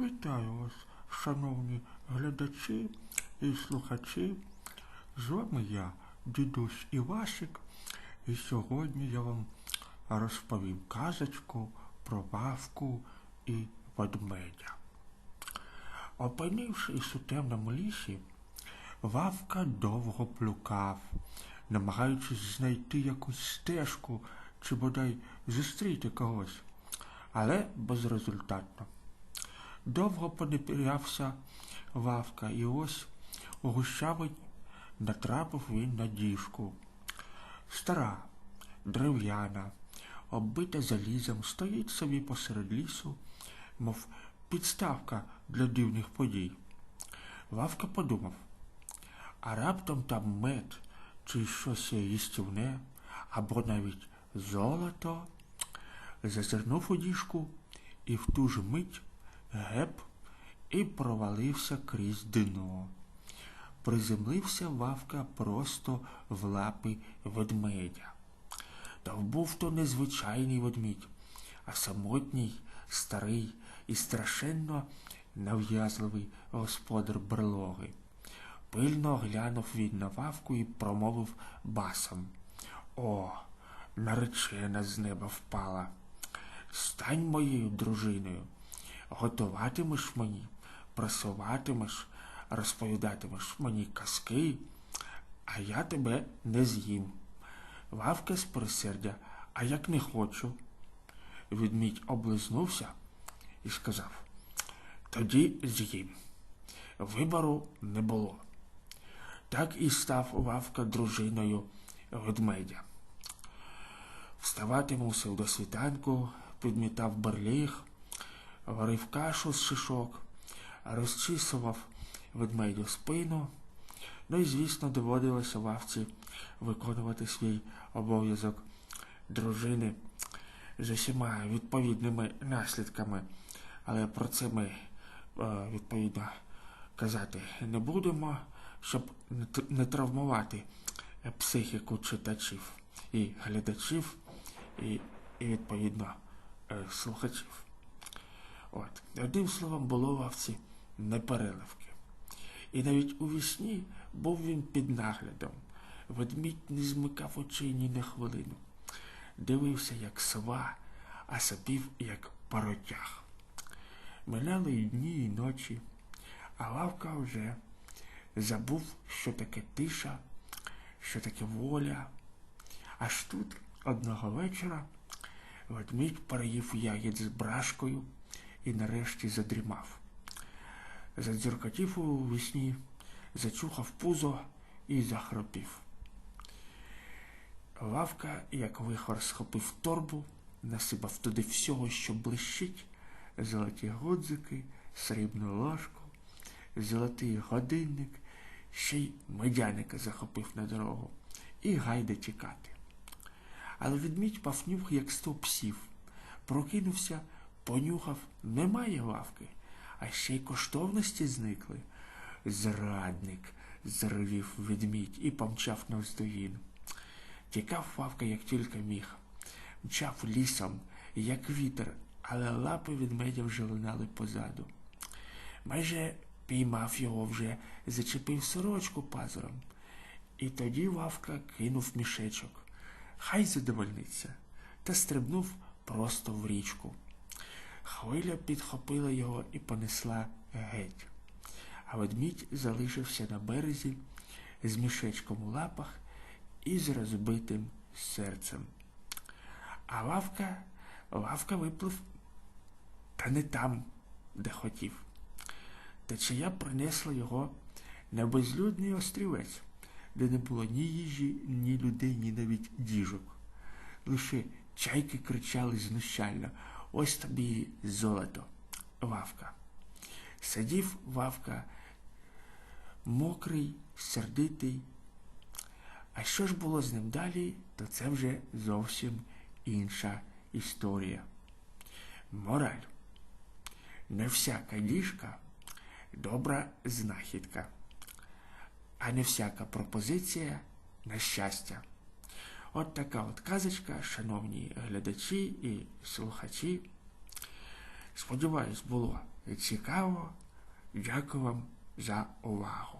Вітаю вас, шановні глядачі і слухачі. З вами я, дідусь Івасик, і сьогодні я вам розповім казочку про вавку і ведмедя. Опинившись у темному лісі, Вавка довго плюкав, намагаючись знайти якусь стежку чи бодай зустріти когось, але безрезультатно. Довго понепірявся Вавка, і ось у гущавині натрапив він на діжку. Стара, дерев'яна, оббита залізом, стоїть собі посеред лісу, мов підставка для дивних подій. Вавка подумав, а раптом там мед чи щось їстівне, або навіть золото, зазирнув у діжку і в ту ж мить геп і провалився крізь дно. Приземлився вавка просто в лапи ведмедя. Та був то незвичайний ведмідь, а самотній, старий і страшенно нав'язливий господар берлоги. Пильно глянув він на вавку і промовив басом. О, наречена з неба впала. Стань моєю дружиною, готуватимеш мені, прасуватимеш, розповідатимеш мені казки, а я тебе не з'їм. Вавка з пересердя, а як не хочу. Відмідь облизнувся і сказав тоді з'їм. Вибору не було. Так і став Вавка дружиною ведмедя. Вставати мусив до світанку, підмітав берліг, варив кашу з шишок, розчісував ведмедю спину. Ну і, звісно, доводилося вавці виконувати свій обов'язок дружини з усіма відповідними наслідками. Але про це ми, відповідно, казати не будемо, щоб не травмувати психіку читачів і глядачів, і, і відповідно, слухачів. От. Одним словом, було вовці непереливки. І навіть у вісні був він під наглядом. Ведмідь не змикав очей ні на хвилину. Дивився, як сова, а сапів, як паротяг. Минали і дні, і ночі, а лавка вже забув, що таке тиша, що таке воля. Аж тут одного вечора ведмідь переїв ягід з брашкою і нарешті задрімав. Задзюркотів у вісні, зачухав пузо і захропів. Лавка, як вихор, схопив торбу, насипав туди всього, що блищить, золоті годзики, срібну ложку, золотий годинник, ще й медяника захопив на дорогу і гайде тікати. Але відмідь пафнюх, як сто псів, прокинувся, понюхав, немає лавки, а ще й коштовності зникли. Зрадник, заревів відмідь і помчав навздогін. Тікав Вавка, як тільки міг, мчав лісом, як вітер, але лапи ведмедя вже лунали позаду. Майже піймав його вже, зачепив сорочку пазуром. І тоді Вавка кинув мішечок. Хай задовольниться, та стрибнув просто в річку. Хвиля підхопила його і понесла геть. А ведмідь залишився на березі з мішечком у лапах і з розбитим серцем. А лавка, лавка виплив, та не там, де хотів. Течія принесла його на безлюдний острівець, де не було ні їжі, ні людей, ні навіть діжок. Лише чайки кричали знущально ось тобі золото, Вавка. Сидів Вавка, мокрий, сердитий. А що ж було з ним далі, то це вже зовсім інша історія. Мораль. Не всяка діжка добра знахідка, а не всяка пропозиція на щастя. От така от казочка, шановні глядачі і слухачі. Сподіваюсь, було цікаво. Дякую вам за увагу.